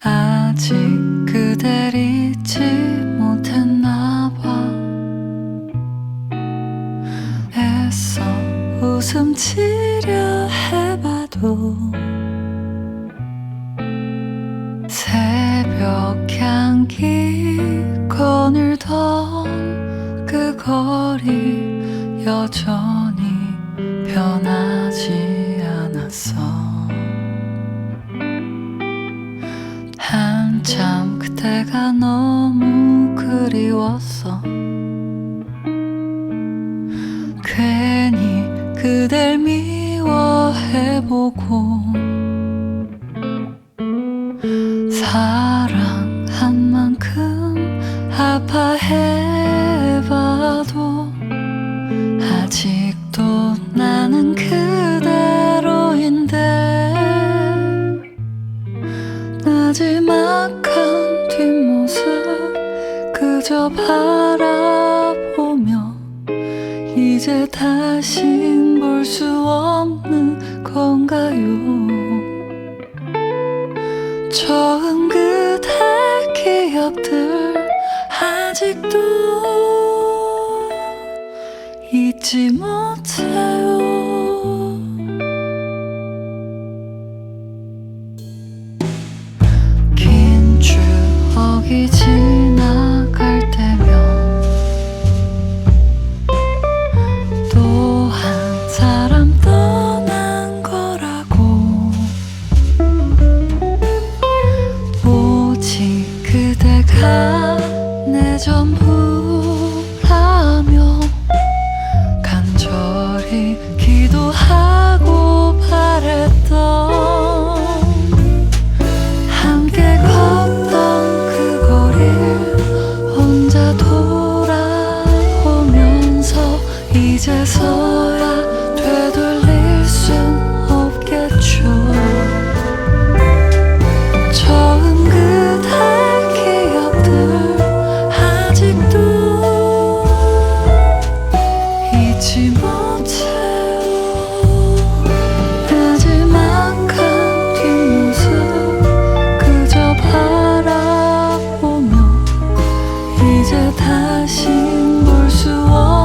아직 그댈 잊지 못했나 봐. 애써 웃음 지려 해봐도 거닐던 그 거리 여전히 변하지 않았어. 한참 그때가 너무 그리웠어. 괜히 그댈 미워해보고 만큼 아파해봐도 아직도 나는 그대로인데 나지막한 뒷모습 그저 바라보며 이제 다신 볼 수 없는 건가요? 처음 그대 기억들 아직도 잊지 못해요 이제서야 되돌릴 순 없겠죠. 처음 그대 기억들 아직도 잊지 못해요. 마지막 한 뒷모습 그저 바라보며 이제 다시 볼 수 없